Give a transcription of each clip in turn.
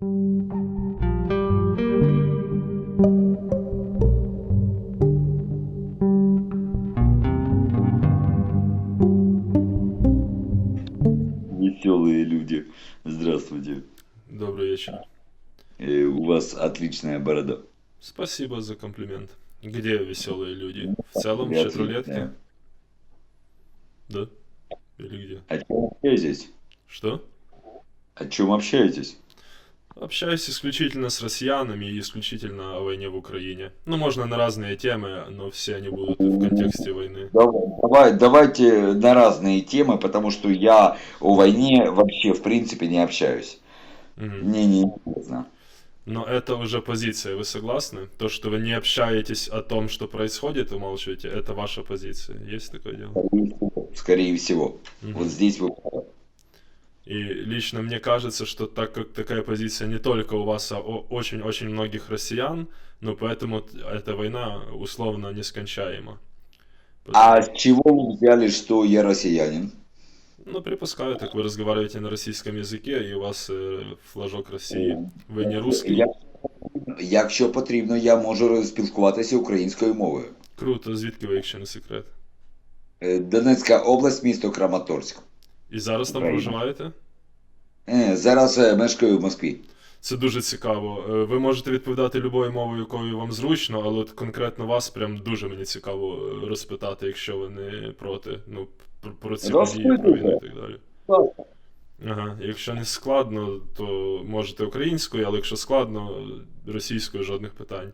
Веселые люди. Здравствуйте. Добрый вечер. Э, у вас отличная борода. Спасибо за комплимент. Где веселые люди? В целом, в отличная. Да? Или где? О чем общаетесь? Что? О чем общаетесь? Общаюсь исключительно с россиянами и исключительно о войне в Украине. Ну, можно на разные темы, но все они будут в контексте войны. Давай, давай- давайте на разные темы, потому что я о войне вообще в принципе не общаюсь. Мгм. Мне не интересно. Но это уже позиция, вы согласны? То, что вы не общаетесь о том, что происходит, умалчиваете, это ваша позиция. Есть такое дело? Скорее всего. Мгм. Вот здесь вы. И лично мне кажется, что так как такая позиция не только у вас, а у очень-очень многих россиян, ну поэтому т- эта война условно нескончаема. А с чего вы взяли, что я россиянин? Ну, припускаю, так вы разговариваете на российском языке, и у вас э, флажок России. Вы не русский? Я, якщо потрібно, я можу спілкуватися українською мовою. Круто, звідки ви, якщо не секрет? Е, Донецька область, місто Краматорськ. І зараз там Україна. проживаєте? Е, Зараз е, мешкаю в Москві. Це дуже цікаво. Е, Ви можете відповідати любою мовою, якою вам зручно, але от конкретно вас прям дуже мені цікаво е, розпитати, якщо ви не проти. Ну, про, про ці події, про війну і так далі. Ага, якщо не складно, то можете українською, але якщо складно, російською жодних питань.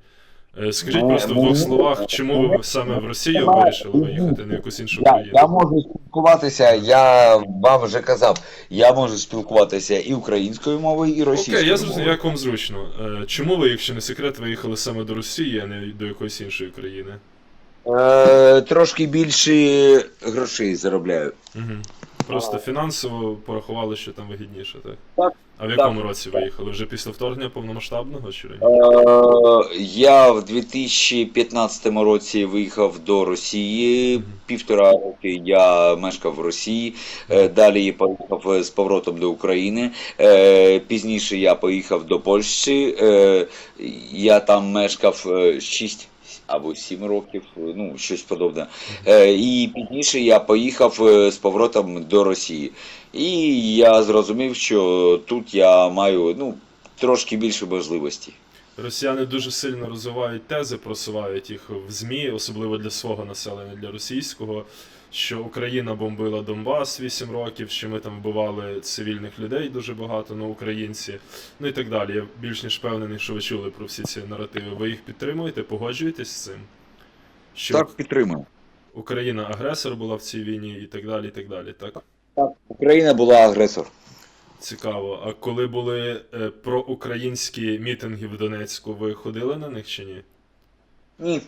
Е, Скажіть Ну, просто в ну, двох ну, словах, чому ви саме в Росію вирішили виїхати, на якусь іншу країну? я можу спілкуватися, я вам вже казав, я можу спілкуватися і українською мовою, і російською Окей, я зрозумів, як вам зручно. Е, Чому ви, якщо не секрет, виїхали саме до Росії, а не до якоїсь іншої країни? Е, трошки більше грошей заробляю. Угу. Просто фінансово порахували, що там вигідніше, так? Так, А в якому році виїхали? Вже після вторгнення повномасштабного чи раніше? Е, я в 2015 році виїхав до Росії. Півтора роки я мешкав в Росії. Е, Далі я поїхав з поворотом до України. Е, Пізніше я поїхав до Польщі. Е, Я там мешкав 6 або 7 років, ну щось подобне. Е, І пізніше я поїхав е, з поворотом до Росії. І я зрозумів, що тут я маю ну, трошки більше можливості. Росіяни дуже сильно розвивають тези, просувають їх в ЗМІ, особливо для свого населення, для російського, що Україна бомбила Донбас 8 років, що ми там вбивали цивільних людей дуже багато, ну українці, ну і так далі. Я більш ніж впевнений, що ви чули про всі ці наративи. Ви їх підтримуєте, погоджуєтесь з цим? Що Так, підтримую. Україна агресор була в цій війні і так далі, і так далі, так? Так, Україна була агресор. Цікаво. А коли були е, проукраїнські мітинги в Донецьку, ви ходили на них чи ні? Ні.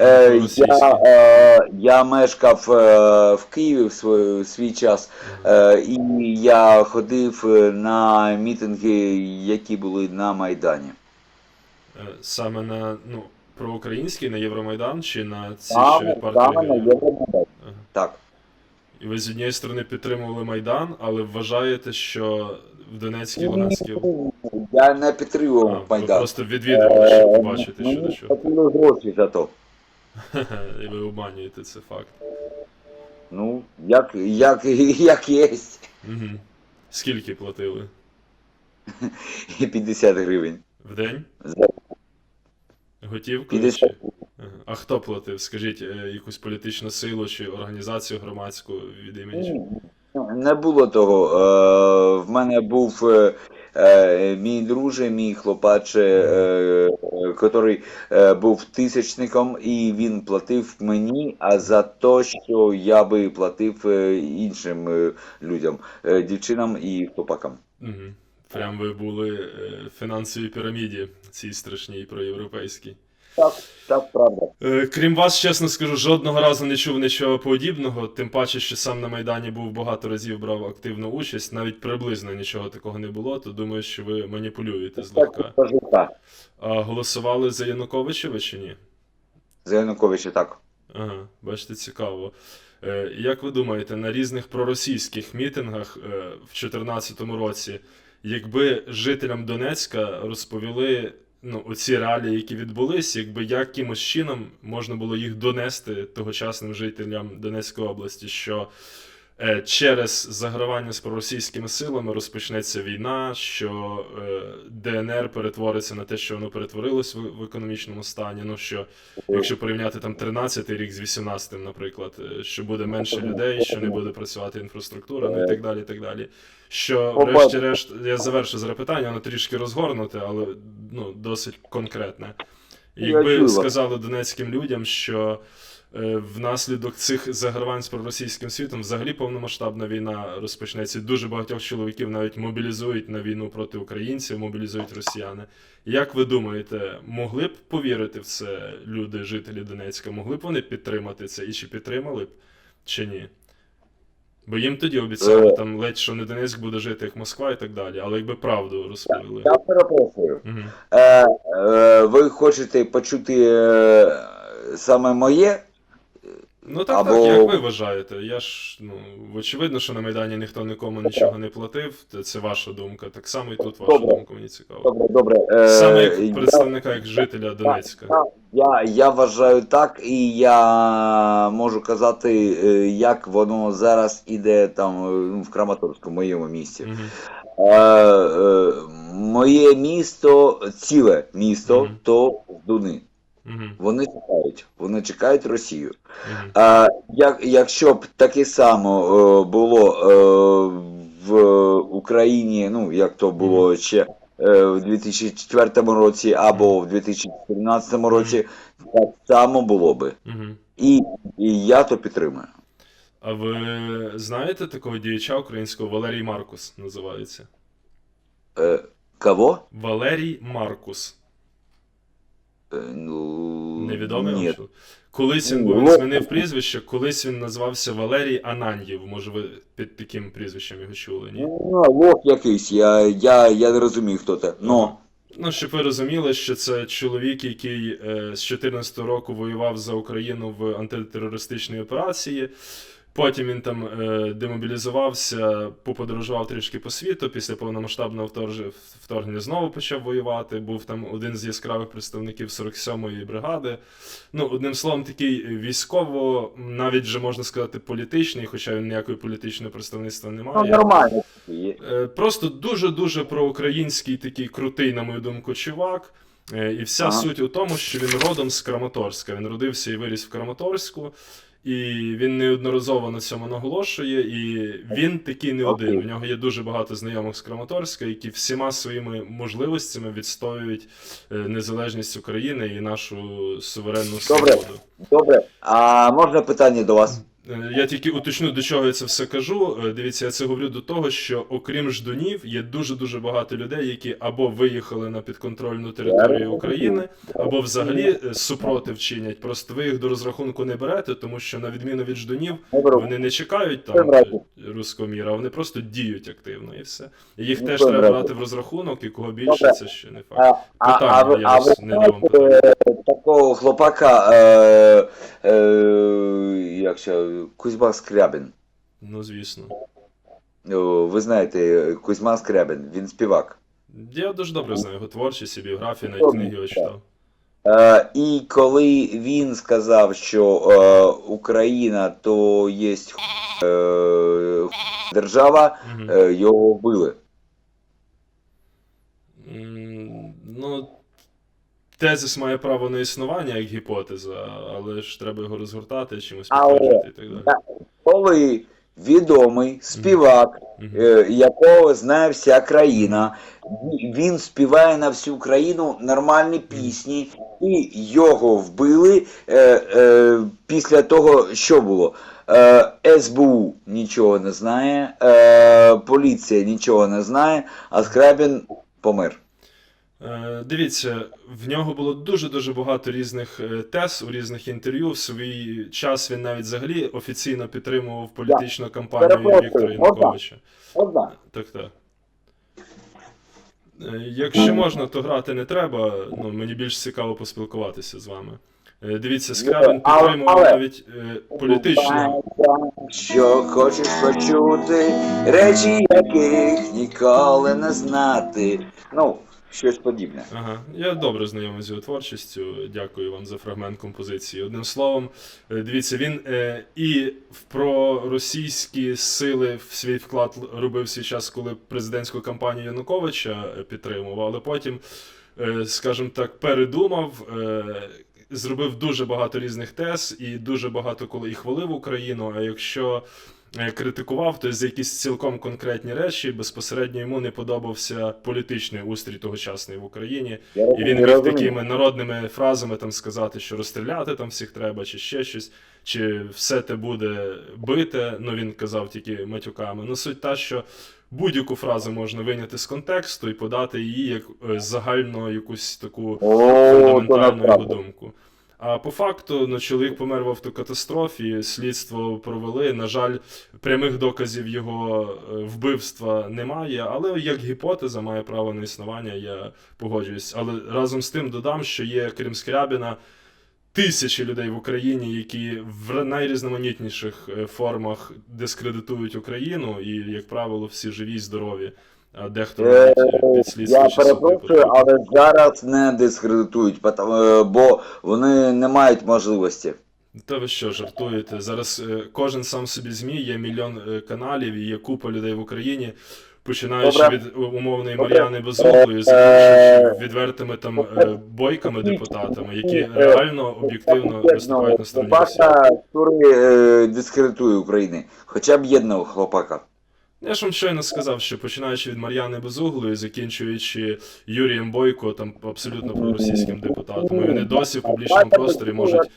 Е, я, е, я мешкав е, в Києві в свій, свій час, е, і я ходив е, на мітинги, які були на Майдані. Е, Саме на ну, проукраїнський, на Євромайдан чи на ці, що від партії саме на? Євромайдан. Ага. Так. І ви з однієї сторони підтримували Майдан, але вважаєте, що в Донецькій Луганській. Я не підтримував Майдан. просто відвідували, щоб Е, побачити, що до Мені чого. платили гроші за то. І ви обманюєте це факт. Ну, як, як, як є. Угу. Скільки платили? 50 гривень. В день? За Готівкою? 50 А хто платив? Скажіть, е, якусь політичну силу чи організацію громадську від імені? Не було того. Е, в мене був е, е, мій друже, мій хлопаче, який був тисячником, і він платив мені, а за те, що я би платив іншим людям, дівчинам і хлопакам. Прям ви були в фінансовій піраміді, цій страшній проєвропейській. Так, так, правда. Е, Крім вас, чесно скажу, жодного разу не чув нічого подібного, тим паче, що сам на Майдані був багато разів брав активну участь, навіть приблизно нічого такого не було, то думаю, що ви маніпулюєте злегка. А голосували за Януковича ви чи ні? За Януковича так. Ага, бачите, цікаво. Е, Як ви думаєте, на різних проросійських мітингах е, в 2014 році якби жителям Донецька розповіли ну, оці реалії, які відбулись, якби якимось чином можна було їх донести тогочасним жителям Донецької області, що через загравання з проросійськими силами розпочнеться війна, що е, ДНР перетвориться на те, що воно перетворилось в, економічному стані. Ну що якщо порівняти там 13-й рік з 18-м, наприклад, е, що буде менше людей, що не буде працювати інфраструктура, ну і так далі. і так далі. Що, врешті-решт, я завершу запитання, воно трішки розгорнуте, але ну, досить конкретне. Якби сказали донецьким людям, що е, внаслідок цих загравань з проросійським світом взагалі повномасштабна війна розпочнеться. Дуже багатьох чоловіків навіть мобілізують на війну проти українців, мобілізують росіяни. Як ви думаєте, могли б повірити в це люди, жителі Донецька? Могли б вони підтримати це і чи підтримали б, чи ні? Бо їм тоді обіцяли Е. там ледь що не Донецьк буде жити як Москва і так далі, але якби правду розповіли. Я перепрошую. Угу. Е, е, ви хочете почути е, саме моє? Ну так, Або- так, як ви вважаєте? Я ж, ну, очевидно, що на Майдані ніхто нікому нічого не платив, це- ваша думка. Так само і тут ваша Добре. думка, мені цікаво. Добре, добре. Е, Саме як я- представника, як жителя Донецька. Я, я вважаю так, і я можу казати, е, як воно зараз іде там е, ну, в Краматорську, в моєму місті. Мгм. Е, е, моє місто, ціле місто, Мгм. то Дуни. Мгм. Вони чекають, вони чекають Росію. Мгм. А, як, якщо б таке само е, було е, в Україні, ну як то було ще е, в 2004 році або в 2014 році, так само було би. Мгм. І, і я то підтримую. А ви знаєте такого діяча українського Валерій Маркус називається? Е, кого? Валерій Маркус. Е, ну, Невідомий Ні. Колись він, Ну, він ну. змінив прізвище, колись він назвався Валерій Ананьєв. Може, ви під таким прізвищем його чули, ні? Ну, лох якийсь, я, я, я не розумію, хто це. Ну, Ну, щоб ви розуміли, що це чоловік, який е, з 14 року воював за Україну в антитерористичній операції. Потім він там е, демобілізувався, поподорожував трішки по світу. Після повномасштабного вторгнення знову почав воювати. Був там один з яскравих представників 47-ї бригади. Ну, одним словом, такий військово, навіть вже можна сказати, політичний, хоча він ніякої політичного представництва не ну нормально. Е, Просто дуже-дуже проукраїнський такий крутий, на мою думку, чувак. Е, І вся Ага. суть у тому, що він родом з Краматорська. Він родився і виріс в Краматорську, і він неодноразово на цьому наголошує. І він такий не один. У нього є дуже багато знайомих з Краматорська, які всіма своїми можливостями відстоюють е, незалежність України і нашу суверенну Добре. Добре. А можна питання до вас? Я тільки уточню, до чого я це все кажу. Е, Дивіться, я це говорю до того, що окрім ждунів, є дуже-дуже багато людей, які або виїхали на підконтрольну територію України, або взагалі е, супротив чинять. Просто ви їх до розрахунку не берете, тому що на відміну від ждунів, вони не чекають там руського міра, вони просто діють активно і все. І їх теж треба брати в розрахунок, і кого більше, це ще не факт. Питання, я вас не дам е, такого хлопака, як ще, Кузьма Скрябін. Ну, звісно. О, Ви знаєте, Кузьма Скрябін, він співак. Я дуже добре знаю його творчість і біографію, навіть книги його читав. Е, і коли він сказав, що е, Україна то є е, держава, Мгм. е, його вбили. М, Ну, тезис має право на існування як гіпотеза, але ж треба його розгортати, чимось підтверджувати і так далі. Так. Коли відомий співак, Мгм. е, якого знає вся країна. Він співає на всю країну нормальні пісні, і його вбили е, е, після того, що було. Е, СБУ нічого не знає, е, поліція нічого не знає, а Скрябін помер. Е, Дивіться, в нього було дуже-дуже багато різних е, тез у різних інтерв'ю. В свій час він навіть взагалі офіційно підтримував політичну кампанію Віктора? Януковича. Так, так. Е, Якщо можна, то грати не треба. Ну, мені більш цікаво поспілкуватися з вами. Дивіться, Скрябін підтримував навіть е, політично. Що хочеш почути, речі, яких ніколи не знати. Ну, щось подібне. Ага, я добре знайомий з його творчістю. Дякую вам за фрагмент композиції. Одним словом, е, дивіться, він е, і в проросійські сили в свій вклад робив свій час, коли президентську кампанію Януковича е, підтримував, але потім, скажімо так, передумав. Зробив дуже багато різних тез і дуже багато коли і хвалив Україну. А якщо критикував, то за якісь цілком конкретні речі безпосередньо йому не подобався політичний устрій тогочасний в Україні. Я І він міг такими народними фразами там сказати, що розстріляти там всіх треба, чи ще щось, чи все те буде бите. Ну він казав тільки матюками. Ну суть та, що будь-яку фразу можна виняти з контексту і подати її як е, загальну якусь таку фундаментальну його думку. А по факту, ну, чоловік помер в автокатастрофі, слідство провели. На жаль, прямих доказів його е, вбивства немає, але як гіпотеза має право на існування, я погоджуюсь. Але разом з тим додам, що є, крім Скрябіна, тисячі людей в Україні, які в найрізноманітніших е, формах дискредитують Україну, і, як правило, всі живі й здорові. Дехто Е, під Я перепрошую, але зараз не дискредитують, е, бо вони не мають можливості. Та ви що, жартуєте? Зараз е, кожен сам собі ЗМІ, є мільйон е, каналів і є купа людей в Україні, починаючи Добре. від умовної Мар'яни Безуглої, закінчуючи відвертими там бойками депутатами, які реально об'єктивно виступають на стороні. Хлопака, який дискредитує Україну. Хоча б єдного хлопака. Я ж вам щойно сказав, що починаючи від Мар'яни Безуглої, закінчуючи Юрієм Бойко, там абсолютно проросійським депутатом, і вони досі в публічному просторі можуть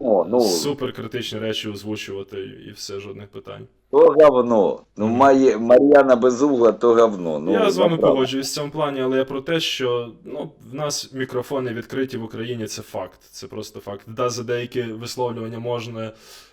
ну, супер критичні речі озвучувати і все, жодних питань. То говно. Ну, має, Мар'яна Безугла, то говно. Ну, я з вами погоджуюсь в цьому плані, але я про те, що ну, в нас мікрофони відкриті в Україні, це факт. Це просто факт. Да, за деякі висловлювання можна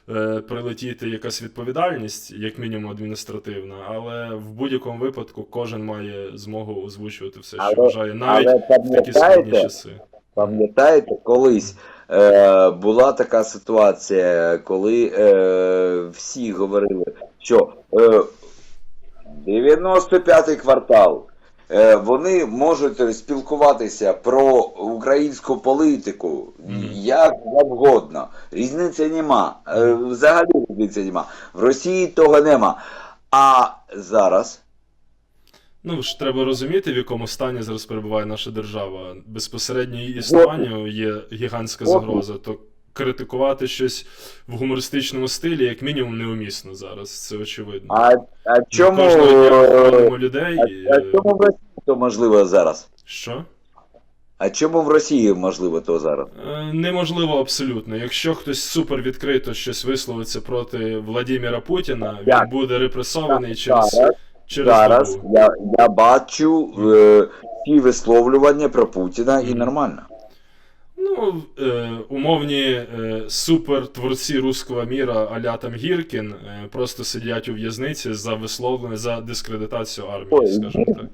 е, прилетіти якась відповідальність, як мінімум адміністративна, але в будь-якому випадку кожен має змогу озвучувати все, що Але- вважає, навіть Але в такі складні часи. Пам'ятаєте, колись е, була така ситуація, коли е, всі говорили, що е, 95-й квартал. е, Вони можуть спілкуватися про українську політику як завгодно. Різниці нема. Е, Взагалі різниці нема. В Росії того нема. А зараз Ну ж треба розуміти, в якому стані зараз перебуває наша держава. Безпосередньо її існуванню є гігантська загроза. То критикувати щось в гумористичному стилі, як мінімум, неумісно зараз. Це очевидно. а, а чому, кожного дня е, людей. а, а чому в Росії то можливо зараз? Що? А чому в Росії можливо то зараз? Е, Неможливо абсолютно. Якщо хтось супер відкрито щось висловиться проти Владіміра Путіна, він буде репресований через, через зараз я, я бачу е, ті висловлювання про Путіна і нормально. Ну, е, умовні е, супер творці руського міра, аля там Гіркін, е, просто сидять у в'язниці за висловлення за дискредитацію армії, Ой, скажімо так.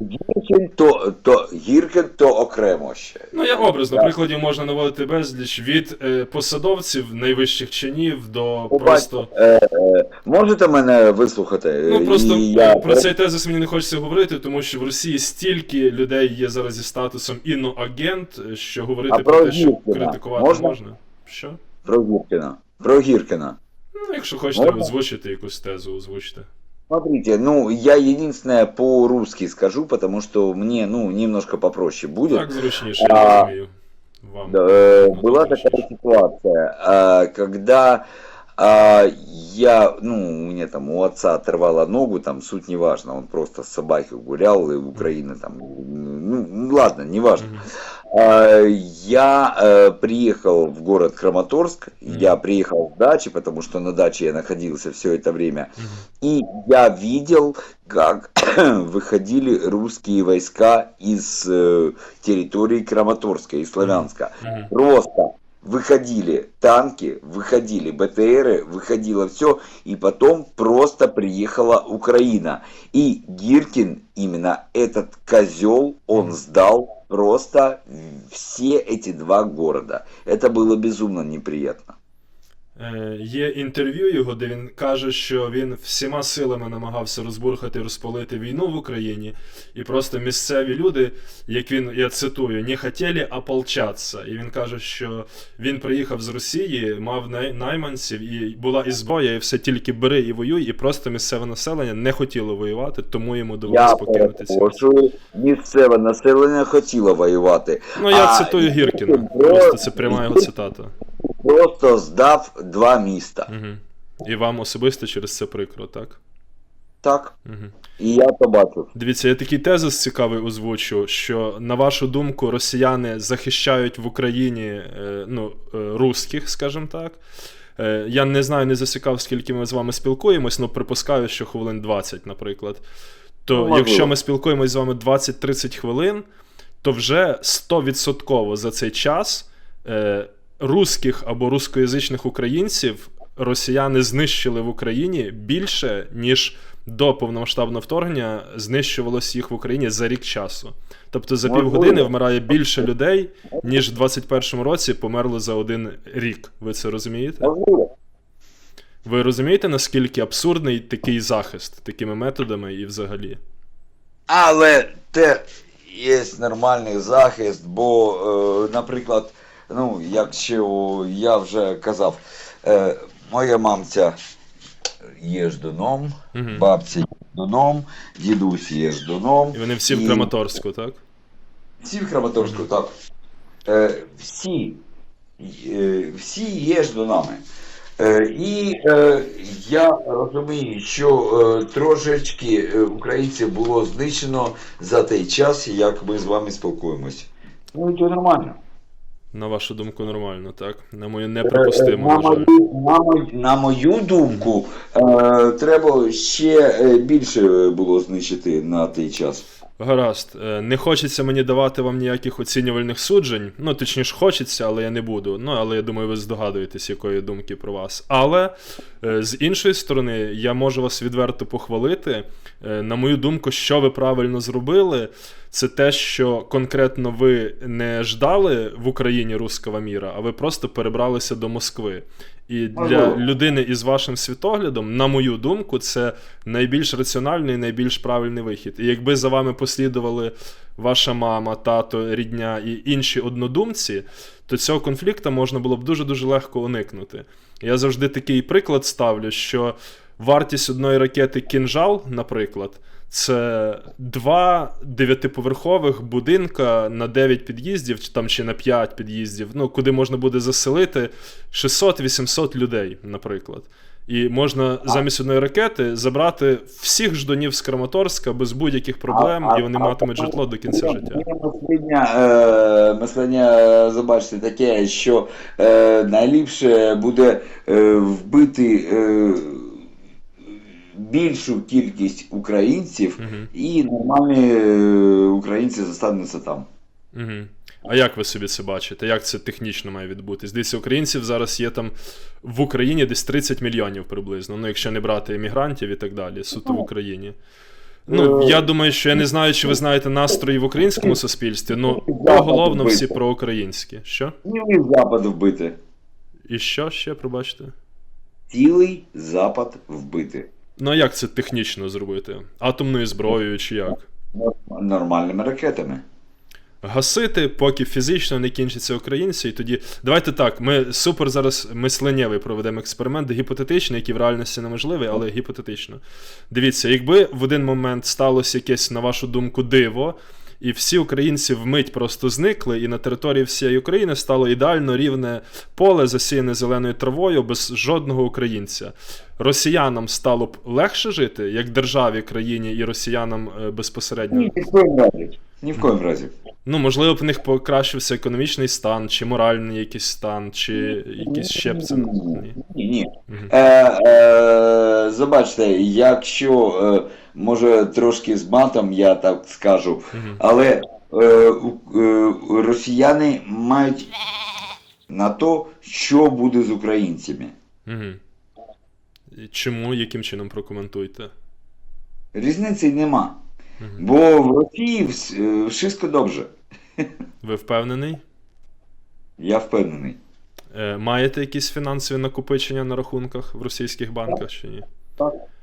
Гіркін то, то Гіркін то окремо ще. Ну, я образно, прикладів можна наводити безліч від е, посадовців найвищих чинів до просто. Е, е, можете мене вислухати? Ну просто І я... про цей тезис мені не хочеться говорити, тому що в Росії стільки людей є зараз зі статусом іноагент, що говорити А про про те, що критикувати можна? можна. Що? Про Гіркіна. Про Гіркіна. Ну, якщо хочете Можна? озвучити якусь тезу, озвучте. Смотрите, ну, я единственное по-русски скажу, потому что мне, ну, немножко попроще будет. Так зручніше, А, я розумію. Вам. Да, э, была такая ситуация, когда а, я, ну, у меня там у отца оторвало ногу, там суть не важно, он просто с собакой гулял, и Украина там, ну, ладно, не важно. А, Я э, приехал в город Краматорск, я приехал с дачи, потому что на даче я находился все это время, и я видел, как выходили русские войска из э, территории Краматорска и Славянска. Просто выходили танки, выходили БТРы, выходило все, и потом просто приехала Украина. И Гиркин, именно этот козел, он сдал просто все эти два города. Это было безумно неприятно. Е, Є інтерв'ю його, де він каже, що він всіма силами намагався розбурхати, розпалити війну в Україні, і просто місцеві люди, як він, я цитую, не хотіли ополчатися. І він каже, що він приїхав з Росії, мав най- найманців, і була і зброя, і все тільки бери і воюй, і просто місцеве населення не хотіло воювати, тому йому довелося Я покинути ці. місця. перепрошую, місцеве населення хотіло воювати. Ну, я А, цитую Гіркіна. Просто це пряма його цитата. Просто здав два міста. Угу. І вам особисто через це прикро, так? Так, Угу. і я побачив. Дивіться, я такий тезис цікавий озвучу, що на вашу думку, росіяни захищають в Україні е, ну, е, русських, скажімо так. Е, Я не знаю, не засікав, скільки ми з вами спілкуємось, але припускаю, що хвилин 20, наприклад. То Ну, можливо. якщо ми спілкуємось з вами 20-30 хвилин, то вже 100% за цей час русських або рускоязичних українців росіяни знищили в Україні більше, ніж до повномасштабного вторгнення знищувалось їх в Україні за рік часу. Тобто за півгодини вмирає більше людей, ніж в 21-му році померли за один рік. Ви це розумієте? Ви розумієте, наскільки абсурдний такий захист такими методами і взагалі? Але те є нормальний захист, бо, е, наприклад, ну, якщо я вже казав, е, моя мамця є ждуном, Мгм. бабця є ждуном, дідусь є ждуном. І вони всі в Краматорську, так? Всі в Краматорську, так. Е, всі, е, всі є ждунами. Е, і е, я розумію, що е, трошечки е, українців було знищено за той час, як ми з вами спілкуємось. Ну, це нормально. На вашу думку, нормально, так? На мою Е, неприпустимо, на, мою, на, мою, на мою думку, е, треба ще е, більше було знищити на той час. Гаразд, Е, не хочеться мені давати вам ніяких оцінювальних суджень. Ну, точніше, хочеться, але я не буду. Ну, але я думаю, ви здогадуєтесь, якої думки про вас. Але з іншої сторони, я можу вас відверто похвалити. На мою думку, що ви правильно зробили, це те, що конкретно ви не ждали в Україні руского міра, а ви просто перебралися до Москви. І для людини із вашим світоглядом, на мою думку, це найбільш раціональний найбільш правильний вихід. І якби за вами послідували ваша мама, тато, рідня і інші однодумці, то цього конфлікту можна було б дуже-дуже легко уникнути. Я завжди такий приклад ставлю, що вартість одної ракети Кінжал, наприклад, це два дев'ятиповерхових будинка на 9 під'їздів, чи там чи на 5 під'їздів, ну, куди можна буде заселити 600-800 людей, наприклад. І можна замість одної ракети забрати всіх ждунів з Краматорська без будь-яких проблем, і вони матимуть житло до кінця життя. Мислення, е, мислення, е, забачте, таке, що е, найліпше буде е, вбити е, більшу кількість українців, Мгм. і нормальні е, українці застануться там. Угу. А як ви собі це бачите? Як це технічно має відбутись? Дивіться, українців зараз є там в Україні десь 30 мільйонів приблизно. Ну, якщо не брати емігрантів і так далі, суто в Україні. Ну, я думаю, що я не знаю, чи ви знаєте настрої в українському суспільстві, ну поголовно всі проукраїнські. Що? Цілий запад вбити. І що ще, пробачте? Цілий запад вбити. Ну а як це технічно зробити? Атомною зброєю чи як? Нормальними ракетами. Гасити, поки фізично не кінчаться українці, і тоді. Давайте так, ми супер зараз мисленнєвий проведемо експеримент, гіпотетичний, який в реальності неможливий, але гіпотетично. Дивіться, якби в один момент сталося якесь, на вашу думку, диво, і всі українці вмить просто зникли, і на території всієї України стало ідеально рівне поле, засіяне зеленою травою, без жодного українця. Росіянам стало б легше жити, як державі, країні і росіянам е, безпосередньо. Ні, ні в коїм разі. Ні в коїм разі. Ну, можливо, б в них покращився економічний стан, чи моральний якийсь стан, чи якийсь ще б це. Ні. Ні, ні. Мгм. Е, е, забачте, якщо е, може трошки з матом, я так скажу, але е, е, росіяни мають на то, що буде з українцями. І Чому, яким чином прокоментуйте? Різниці нема. Бо в Росії е, добре. Ви впевнений? Я впевнений. Е, Маєте якісь фінансові накопичення на рахунках в російських банках чи ні?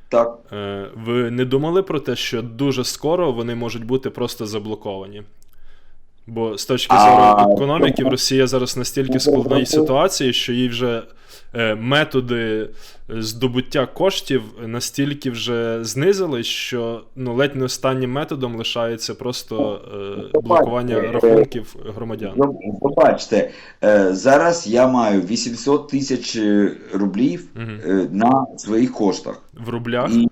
Так. Е, Ви не думали про те, що дуже скоро вони можуть бути просто заблоковані? Бо з точки зору економіки, в Росія зараз настільки складної ситуації, що їй вже методи здобуття коштів настільки вже знизились, що ну, ледь не останнім методом лишається просто е, блокування рахунків громадян. Ну, Побачте, е, зараз я маю 800 тисяч е, рублів е, на своїх коштах. В рублях. І,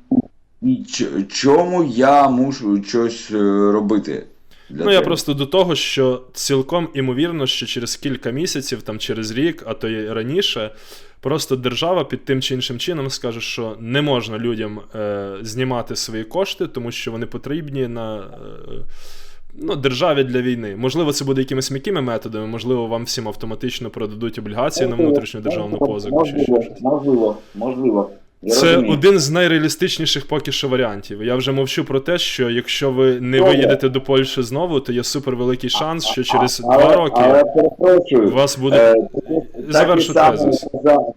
і чому я мушу щось е, робити? Для Ну, я просто до того, що цілком імовірно, що через кілька місяців, там через рік, а то й раніше, просто держава під тим чи іншим чином скаже, що не можна людям е, знімати свої кошти, тому що вони потрібні на. Е, Ну, державі для війни. Можливо, це буде якимись м'якими методами, можливо, вам всім автоматично продадуть облігації на внутрішню державну позику. Чи щось. Можливо, можливо. Я Це розумію. один з найреалістичніших поки що варіантів. Я вже мовчу про те, що якщо ви не Добре. виїдете до Польщі знову, то є супервеликий шанс, що через Але- два роки Але вас буде. Завершу так, і само, тезис.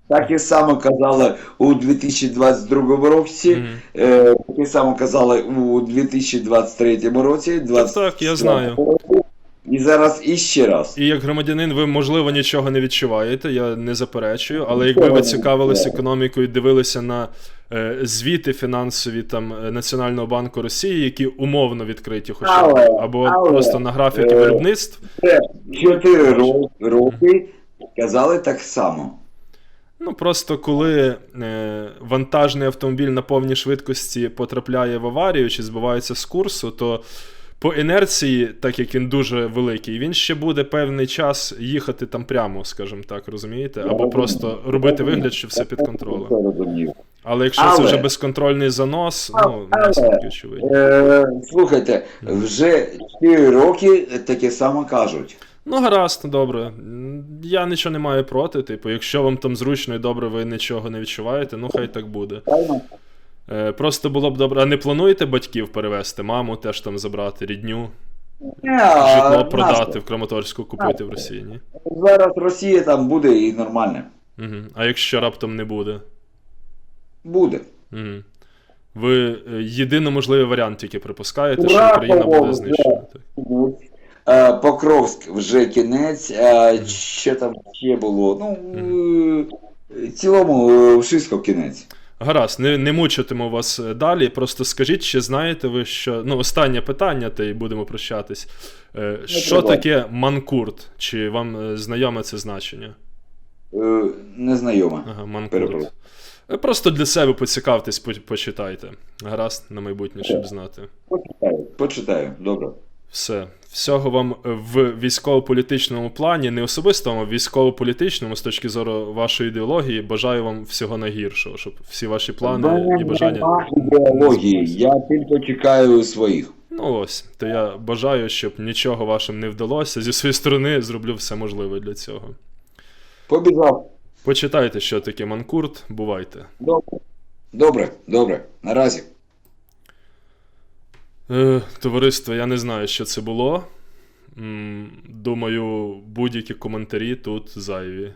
так і само казали у 2022 році, Мгм. е, так і само казали у 2023 році. Так, так, я знаю. І зараз іще раз. І як громадянин, ви можливо нічого не відчуваєте, я не заперечую. Але якби ви цікавились економікою, дивилися на е, звіти фінансові там е, Національного банку Росії, які умовно відкриті, хоча Але- або але, просто на графіки е, виробництв. 4 ро- роки казали так само. Ну просто коли е, вантажний автомобіль на повній швидкості потрапляє в аварію чи збивається з курсу, то по інерції, так як він дуже великий, він ще буде певний час їхати там прямо, скажімо так, розумієте? Або просто робити вигляд, що все під контролем. Але якщо це вже безконтрольний занос, ну Але- наслідки очевидні. Е, слухайте, вже 4 роки таке саме кажуть. Ну, гаразд, добре. Я нічого не маю проти. Типу, якщо вам там зручно і добре, ви нічого не відчуваєте, ну хай так буде. Е, Просто було б добре. А не плануєте батьків перевезти, маму теж там забрати, рідню, житло продати в Краматорську, купити в Росії, ні? Зараз Росія там буде і нормально. Угу. А якщо раптом не буде? Буде. Угу. Ви е, єдино можливий варіант тільки припускаєте, що Україна буде знищена. Е, Покровськ вже кінець, а що там ще було? Ну, е, в цілому, е, кінець. Гаразд, не, не мучитиму вас е, далі. Просто скажіть, чи знаєте ви, що. Ну, останнє питання, та й будемо прощатись. Е, що треба. таке манкурт? Чи вам е, знайоме це значення? Е, Незнайома. Ага, манкурт. Е, Просто для себе поцікавтесь, по- почитайте. Гаразд, на майбутнє, щоб знати. Почитаю. Почитаю, добре. Все. Всього вам в військово-політичному плані, не особистому, а військово-політичному, з точки зору вашої ідеології, бажаю вам всього найгіршого, щоб всі ваші плани і бажання. Нема ідеології, я тільки чекаю своїх. Ну ось, то я бажаю, щоб нічого вашим не вдалося. Зі своєї сторони зроблю все можливе для цього. Побіжав. Почитайте, що таке манкурт, бувайте. Добре. Добре, добре. Наразі. Е, товариство, я не знаю, що це було. Думаю, будь-які коментарі тут зайві.